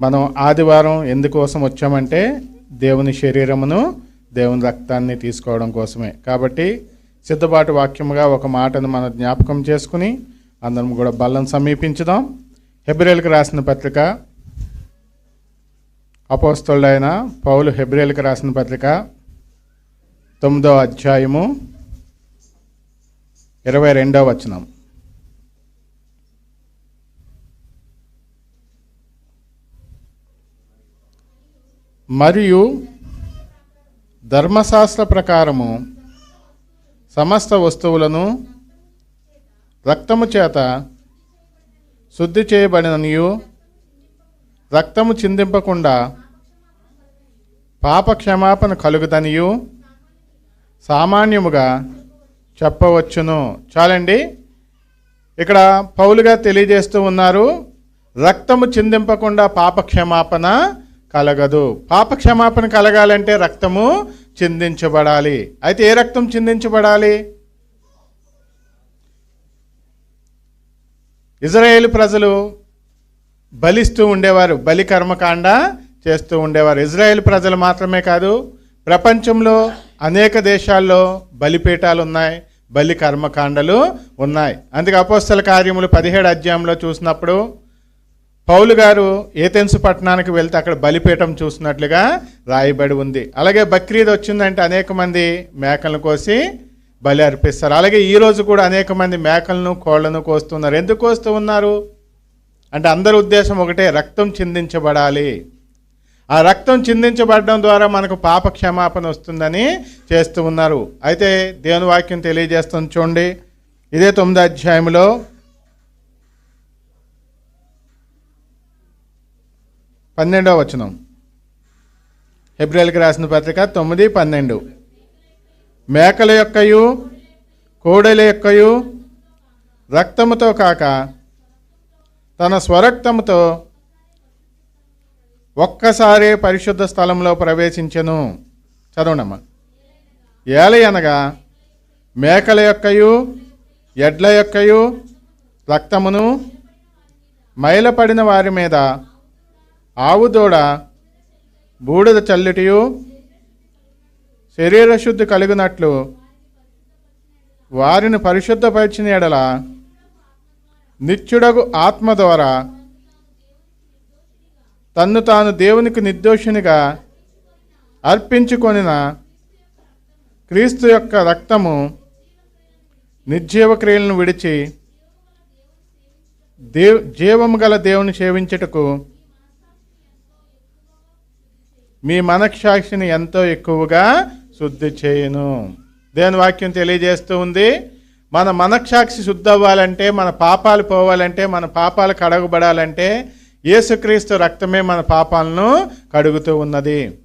మనం ఆదివారం ఎందుకోసం వచ్చామంటే దేవుని శరీరమును దేవుని రక్తాన్ని తీసుకోవడం కోసమే. కాబట్టి సిద్ధపాటు వాక్యముగా ఒక మాటను మనం జ్ఞాపకం చేసుకుని అందరం కూడా బల్లను సమీపించుదాం. హెబ్రిల్కి రాసిన పత్రిక అపోస్తలుడైన పౌలు హెబ్రిల్కి రాసిన పత్రిక తొమ్మిదో అధ్యాయము ఇరవై రెండో వచనం. మరియు ధర్మశాస్త్ర ప్రకారము సమస్త వస్తువులను రక్తము చేత శుద్ధి చేయబడిననియు రక్తము చిందింపకుండా పాప క్షమాపణ కలుగుదనియు సామాన్యముగా చెప్పవచ్చును. చాలండి. ఇక్కడ పౌలుగా తెలియజేస్తూ ఉన్నారు రక్తము చిందింపకుండా పాప క్షమాపణ కలగదు. పాప క్షమాపణ కలగాలంటే రక్తము చిందించబడాలి. అయితే ఏ రక్తం చిందించబడాలి? ఇజ్రాయేల్ ప్రజలు బలిస్తూ ఉండేవారు. బలి కర్మకాండ చేస్తూ ఉండేవారు. ఇజ్రాయేల్ ప్రజలు మాత్రమే కాదు ప్రపంచంలో అనేక దేశాల్లో బలిపీఠాలు ఉన్నాయి బలి కర్మకాండలు ఉన్నాయి. అందుకే అపోస్తల కార్యములు పదిహేడు అధ్యాయంలో చూసినప్పుడు పౌలు గారు ఏథెన్స్ పట్టణానికి వెళ్తే అక్కడ బలిపీఠం చూసినట్లుగా రాయబడి ఉంది. అలాగే బక్రీద్ వచ్చిందంటే అనేక మంది మేకలను కోసి బలి అర్పిస్తారు. అలాగే ఈరోజు కూడా అనేక మంది మేకలను కోళ్ళను కోస్తున్నారు. ఎందుకు కోస్తూ ఉన్నారు? అంటే అందరి ఉద్దేశం ఒకటే రక్తం చిందించబడాలి. ఆ రక్తం చిందించబడడం ద్వారా మనకు పాప క్షమాపణ వస్తుందని చేస్తూ ఉన్నారు. అయితే దేవుని వాక్యం తెలియజేస్తుంది చూడండి. ఇదే తొమ్మిది అధ్యాయంలో పన్నెండవ వచనం. హెబ్రిల్కి రాసిన పత్రిక తొమ్మిది పన్నెండు. మేకల యొక్కయు కోడెల యొక్కయు రక్తముతో కాక తన స్వరక్తముతో ఒక్కసారే పరిశుద్ధ స్థలంలో ప్రవేశించెను. ఏల అనగా మేకల యొక్కయు ఎడ్ల యొక్కయు రక్తమును మైలపడిన వారి మీద ఆవు దూడ బూడిద చల్లుటియు శరీర శుద్ధి కలిగినట్లు వారిని పరిశుద్ధపరిచిన ఎడల నిత్యుడగు ఆత్మ ద్వారా తన్ను తాను దేవునికి నిర్దోషినిగా అర్పించుకొనిన క్రీస్తు యొక్క రక్తము నిర్జీవ క్రియలను విడిచి దేవ్ జీవము గల దేవుని సేవించుటకు మీ మనక్షాక్షిని ఎంతో ఎక్కువగా శుద్ధి చేయను. దేని వాక్యం తెలియజేస్తూ ఉంది మన మనక్షాక్షి శుద్ధి అవ్వాలంటే మన పాపాలు పోవాలంటే మన పాపాలు కడగబడాలంటే యేసుక్రీస్తు రక్తమే మన పాపాలను కడుగుతూ ఉన్నది.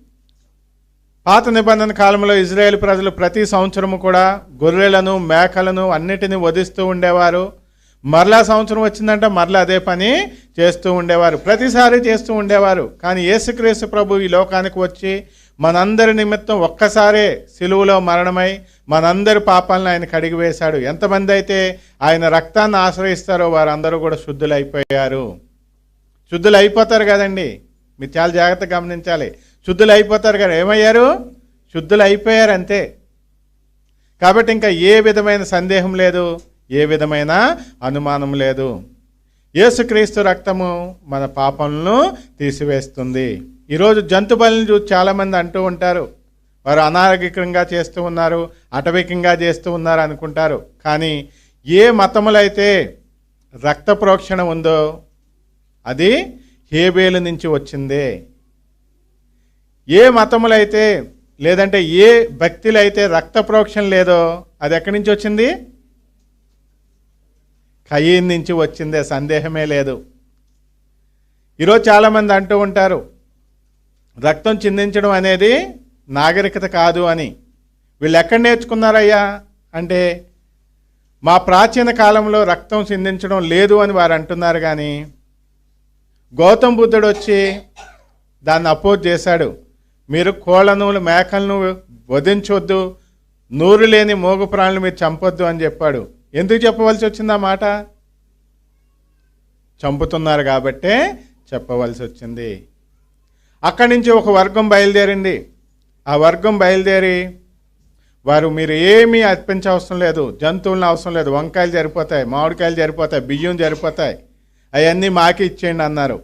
పాత నిబంధన కాలంలో ఇజ్రాయేల్ ప్రజలు ప్రతి సంవత్సరము కూడా గొర్రెలను మేకలను అన్నిటిని వధిస్తూ ఉండేవారు. మరలా సంవత్సరం వచ్చిందంటే మరలా అదే పని చేస్తూ ఉండేవారు. ప్రతిసారి చేస్తూ ఉండేవారు. కానీ యేసుక్రీస్తు ప్రభు ఈ లోకానికి వచ్చి మనందరి నిమిత్తం ఒక్కసారే సిలువలో మరణమై మనందరి పాపాలను ఆయన కడిగి వేశాడు. ఎంతమంది అయితే ఆయన రక్తాన్ని ఆశ్రయిస్తారో వారందరూ కూడా శుద్ధులైపోయారు. శుద్ధులు అయిపోతారు కదండి. మీరు చాలా జాగ్రత్తగా గమనించాలి. శుద్ధులు అయిపోతారు కదా. ఏమయ్యారు? శుద్ధులు అయిపోయారు అంతే కాబట్టి ఇంకా ఏ విధమైన సందేహం లేదు. ఏ విధమైన అనుమానం లేదు. యేసుక్రీస్తు రక్తము మన పాపలను తీసివేస్తుంది. ఈరోజు జంతు బలిని చూసి చాలామంది అంటూ ఉంటారు. వారు అనారోగ్యకరంగా చేస్తూ ఉన్నారు అటవికంగా చేస్తూ ఉన్నారు అనుకుంటారు. కానీ ఏ మతములైతే రక్త ప్రోక్షణ ఉందో అది హేబేలు నుంచి వచ్చిందే. ఏ మతములైతే లేదంటే ఏ భక్తులైతే రక్త ప్రోక్షణ లేదో అది ఎక్కడి నుంచి వచ్చింది? కయీన్ నుంచి వచ్చిందే సందేహమే లేదు. ఈరోజు చాలామంది అంటూ ఉంటారు రక్తం చిందించడం అనేది నాగరికత కాదు అని. వీళ్ళు ఎక్కడ నేర్చుకున్నారయ్యా? అంటే మా ప్రాచీన కాలంలో రక్తం చిందించడం లేదు అని వారు అంటున్నారు కానీ గౌతమ్ బుద్ధుడు వచ్చి దాన్ని అపోజ్ చేశాడు. మీరు కోళ్ళను మేకలను వధించొద్దు నూరు లేని మోగు ప్రాణులు మీరు చంపొద్దు అని చెప్పాడు. ఎందుకు చెప్పవలసి వచ్చింది ఆ మాట? చంపుతున్నారు కాబట్టే చెప్పవలసి వచ్చింది. అక్కడి నుంచి ఒక వర్గం బయలుదేరింది. ఆ వర్గం బయలుదేరి వారు మీరు ఏమీ అర్పించవసరం లేదు జంతువులను అవసరం లేదు వంకాయలు సరిపోతాయి మామిడికాయలు సరిపోతాయి బియ్యం సరిపోతాయి అవన్నీ మాకి ఇచ్చేయండి అన్నారు.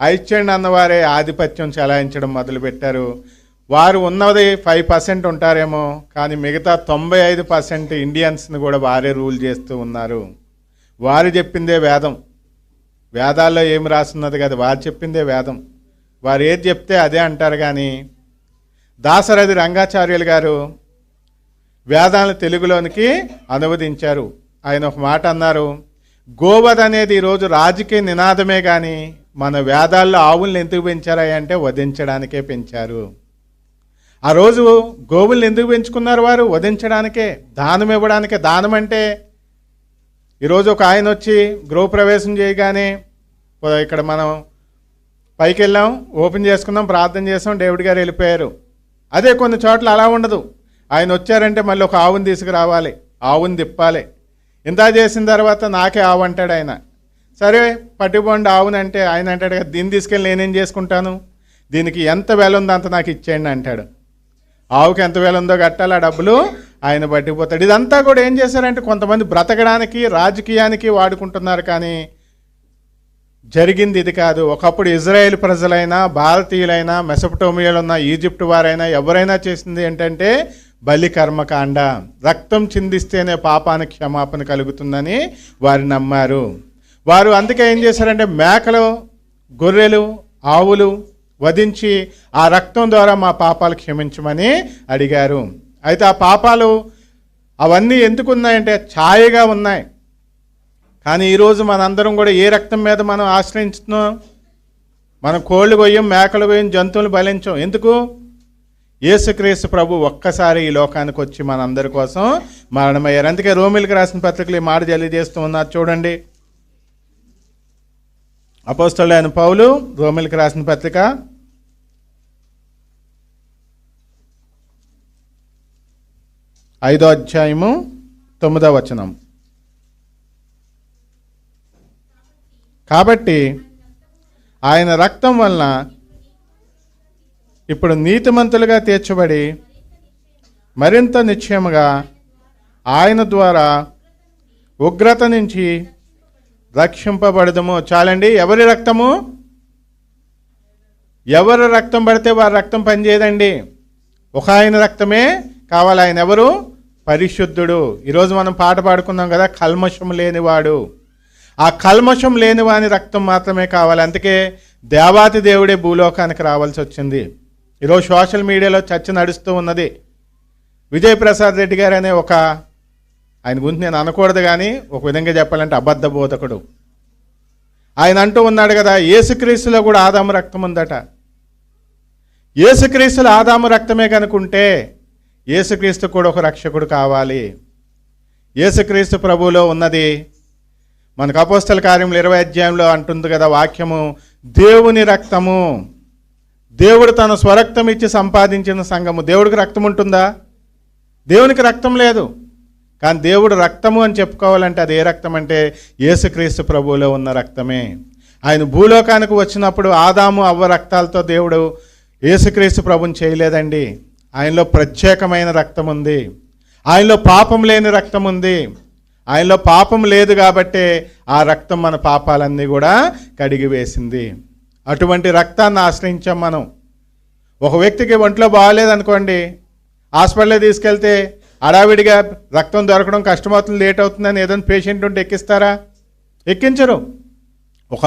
ఆ ఇచ్చేయండి అన్నవారే ఆధిపత్యం చెలాయించడం మొదలుపెట్టారు. వారు ఉన్నది ఫైవ్ పర్సెంట్ ఉంటారేమో కానీ మిగతా తొంభై ఐదు పర్సెంట్ ఇండియన్స్ని కూడా వారే రూల్ చేస్తూ ఉన్నారు. వారు చెప్పిందే వేదం. వేదాల్లో ఏమి రాస్తున్నది కదా వారు చెప్పిందే వేదం. వారు ఏది చెప్తే అదే అంటారు కానీ దాసరథి రంగాచార్యులు గారు వేదాలను తెలుగులోనికి అనువదించారు. ఆయన ఒక మాట అన్నారు గోవధ అనేది ఈరోజు రాజకీయ నినాదమే కానీ మన వేదాల్లో ఆవుల్ని ఎందుకు పెంచారా అంటే వధించడానికే పెంచారు. ఆ రోజు గోవుల్ని ఎందుకు పెంచుకున్నారు వారు? వధించడానికే దానం ఇవ్వడానికే. దానం అంటే ఈరోజు ఒక ఆయన వచ్చి గృహప్రవేశం చేయగానే ఇక్కడ మనం పైకి వెళ్ళాం ఓపెన్ చేసుకున్నాం ప్రార్థన చేసాం డేవిడ్ గారు వెళ్ళిపోయారు. అదే కొన్ని చోట్ల అలా ఉండదు. ఆయన వచ్చారంటే మళ్ళీ ఒక ఆవుని తీసుకురావాలి ఆవుని తిప్పాలి. ఇంత చేసిన తర్వాత నాకే ఆవు అంటాడు ఆయన. సరే పట్టుకోండి ఆవుని అంటే ఆయన అంటాడు దీన్ని తీసుకెళ్ళి నేనేం చేసుకుంటాను? దీనికి ఎంత వెల ఉందో అంత నాకు ఇచ్చేయండి అంటాడు. ఆవుకి ఎంత వేల ఉందో కట్టాలి ఆ డబ్బులు? ఆయన పట్టిపోతాడు. ఇదంతా కూడా ఏం చేశారంటే కొంతమంది బ్రతకడానికి రాజకీయానికి వాడుకుంటున్నారు కానీ జరిగింది ఇది కాదు. ఒకప్పుడు ఇజ్రాయెల్ ప్రజలైనా భారతీయులైనా మెసపటోమియాలో ఉన్న ఈజిప్ట్ వారైనా ఎవరైనా చేసింది ఏంటంటే బలి కర్మకాండ. రక్తం చిందిస్తేనే పాపానికి క్షమాపణ కలుగుతుందని వారు నమ్మారు. వారు అందుకే ఏం చేశారంటే మేకలు గొర్రెలు ఆవులు వధించి ఆ రక్తం ద్వారా మా పాపాలు క్షమించమని అడిగారు. అయితే ఆ పాపాలు అవన్నీ ఎందుకు ఉన్నాయంటే ఛాయగా ఉన్నాయి. కానీ ఈరోజు మనందరం కూడా ఏ రక్తం మీద మనం ఆశ్రయించుతున్నాం? మనం కోళ్ళు కొయ్యం మేకలు కొయ్యం జంతువులు బలించం. ఎందుకు? యేసుక్రీస్తు ప్రభు ఒక్కసారి ఈ లోకానికి వచ్చి మనందరి కోసం మరణమయ్యారు. అందుకే రోమిల్కి రాసిన పత్రికలు ఈ మాట తెలియజేస్తూ ఉన్నారు. చూడండి. అపోస్తలైన పౌలు రోమిల్కి రాసిన పత్రిక ఐదో అధ్యాయము తొమ్మిదో వచనం. కాబట్టి ఆయన రక్తం వలన ఇప్పుడు నీతిమంతులుగా తీర్చబడి మరింత నిశ్చయముగా ఆయన ద్వారా ఉగ్రత నుంచి రక్షింపబడదము. చాలండి ఎవరి రక్తము? ఎవరు రక్తం పడితే వారి రక్తం పనిచేయదండి. ఒక ఆయన రక్తమే కావాలి ఆయన ఎవరు? పరిశుద్ధుడు. ఈరోజు మనం పాట పాడుకున్నాం కదా కల్మషం లేనివాడు. ఆ కల్మషం లేని వాని రక్తం మాత్రమే కావాలి. అందుకే దేవాతి దేవుడే భూలోకానికి రావాల్సి వచ్చింది. ఈరోజు సోషల్ మీడియాలో చర్చ నడుస్తూ ఉన్నది. విజయ్ ప్రసాద్ రెడ్డి గారు అనే ఒక ఆయన గురించి నేను అనకూడదు కానీ ఒక విధంగా చెప్పాలంటే అబద్ధ బోధకుడు. ఆయన అంటూ ఉన్నాడు కదా యేసుక్రీస్తులో కూడా ఆదాము రక్తం ఉందట. ఏసుక్రీస్తులో ఆదాము రక్తమే కనుకుంటే యేసుక్రీస్తు కూడా ఒక రక్షకుడు కావాలి. యేసుక్రీస్తు ప్రభువులో ఉన్నది. మనకు అపోస్తల కార్యములు ఇరవై అధ్యాయంలో అంటుంది కదా వాక్యము దేవుని రక్తము దేవుడు తన స్వరక్తం ఇచ్చి సంపాదించిన సంఘము. దేవుడికి రక్తం ఉంటుందా? దేవునికి రక్తం లేదు. కానీ దేవుడు రక్తము అని చెప్పుకోవాలంటే అది ఏ రక్తం అంటే యేసుక్రీస్తు ప్రభువులో ఉన్న రక్తమే. ఆయన భూలోకానికి వచ్చినప్పుడు ఆదాము అవ్వ రక్తాలతో దేవుడు యేసుక్రీస్తు ప్రభుని చేయలేదండి. ఆయనలో ప్రత్యేకమైన రక్తం ఉంది ఆయనలో పాపం లేని రక్తం ఉంది ఆయనలో పాపం లేదు కాబట్టే ఆ రక్తం మన పాపాలన్నీ కూడా కడిగి వేసింది అటువంటి రక్తాన్ని ఆశ్రయించాం మనం. ఒక వ్యక్తికి ఒంట్లో బాగాలేదనుకోండి హాస్పిటల్లో తీసుకెళ్తే అడావిడిగా రక్తం దొరకడం కష్టమవుతుంది లేట్ అవుతుందని ఏదైనా పేషెంట్ ఉంటే ఎక్కిస్తారా? ఎక్కించరు. ఒక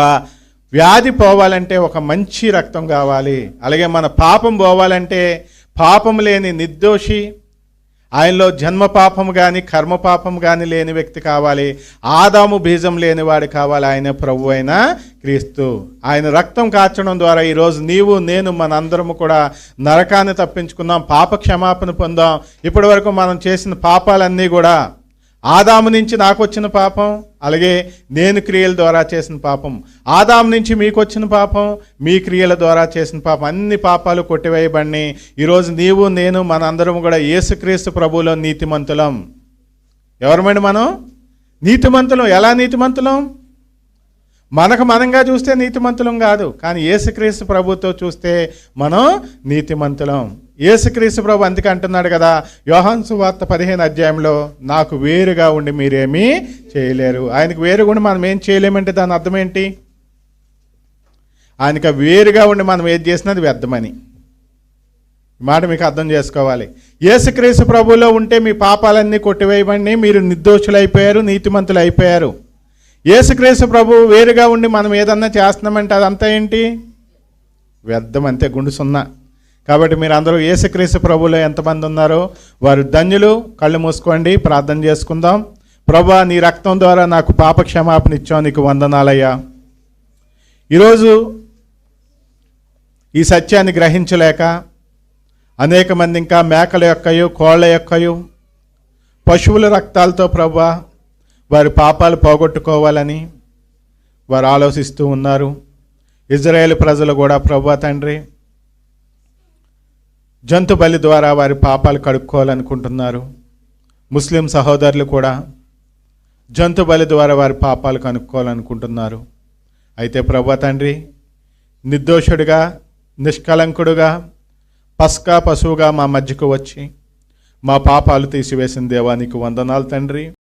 వ్యాధి పోవాలంటే ఒక మంచి రక్తం కావాలి. అలాగే మన పాపం పోవాలంటే పాపం లేని నిర్దోషి ఆయనలో జన్మ పాపం కానీ కర్మ పాపం కానీ లేని వ్యక్తి కావాలి. ఆదాము బీజం లేనివాడు కావాలి. ఆయన ప్రభు అయిన క్రీస్తు. ఆయన రక్తం కాచడం ద్వారా ఈరోజు నీవు నేను మనందరము కూడా నరకాన్ని తప్పించుకుందాం పాప క్షమాపణ పొందాం. ఇప్పటి వరకు మనం చేసిన పాపాలన్నీ కూడా ఆదాము నుంచి నాకు వచ్చిన పాపం అలాగే నేను క్రియల ద్వారా చేసిన పాపం. ఆదాము నుంచి మీకు వచ్చిన పాపం మీ క్రియల ద్వారా చేసిన పాపం. అన్ని పాపాలు కొట్టివేయబడి ఈరోజు నీవు నేను మనందరం కూడా యేసుక్రీస్తు ప్రభువులో నీతిమంతులం. ఎవరమండి మనం? నీతిమంతులం. ఎలా నీతిమంతులం? మనకు మనంగా చూస్తే నీతిమంతులం కాదు కానీ ఏసుక్రీస్తు ప్రభుతో చూస్తే మనం నీతిమంతులం. ఏసుక్రీస్తు ప్రభు అందుకే అంటున్నాడు కదా యోహాన్ సువార్త పదిహేను అధ్యాయంలో నాకు వేరుగా ఉండి మీరేమీ చేయలేరు. ఆయనకు వేరుగా ఉండి మనం ఏం చేయలేమంటే దాని అర్థం ఏంటి? ఆయనకు వేరుగా ఉండి మనం ఏది చేసినది వ్యర్థమని. మాట మీకు అర్థం చేసుకోవాలి. ఏసుక్రీస్తు ప్రభులో ఉంటే మీ పాపాలన్నీ కొట్టివేయబడి మీరు నిర్దోషులైపోయారు నీతిమంతులు అయిపోయారు యేసుక్రీస్తు ప్రభు వేరుగా ఉండి మనం ఏదన్నా చేస్తున్నామంటే అదంతా ఏంటి? వ్యర్థం అంతే గుండు సున్నా. కాబట్టి మీరు అందరూ యేసుక్రీస్తు ప్రభులో ఎంతమంది ఉన్నారో వారు ధన్యులు. కళ్ళు మూసుకోండి ప్రార్థన చేసుకుందాం. ప్రభా నీ రక్తం ద్వారా నాకు పాప క్షమాపణ ఇచ్చావు నీకు వందనాలయ్యా. ఈరోజు ఈ సత్యాన్ని గ్రహించలేక అనేక మంది ఇంకా మేకల యొక్కయు కోళ్ళ యొక్కయు పశువుల రక్తాలతో ప్రభా వారి పాపాలు పోగొట్టుకోవాలని వారు ఆలోచిస్తూ ఉన్నారు. ఇజ్రాయేల్ ప్రజలు కూడా ప్రభా తండ్రి జంతు బలి ద్వారా వారి పాపాలు కడుక్కోవాలనుకుంటున్నారు. ముస్లిం సహోదరులు కూడా జంతు బలి ద్వారా వారి పాపాలు కనుక్కోవాలనుకుంటున్నారు. అయితే ప్రభా తండ్రి నిర్దోషుడిగా నిష్కలంకుడుగా పస్కా పశువుగా మా మధ్యకు వచ్చి మా పాపాలు తీసివేసిన దేవానికి వందనాలు తండ్రి.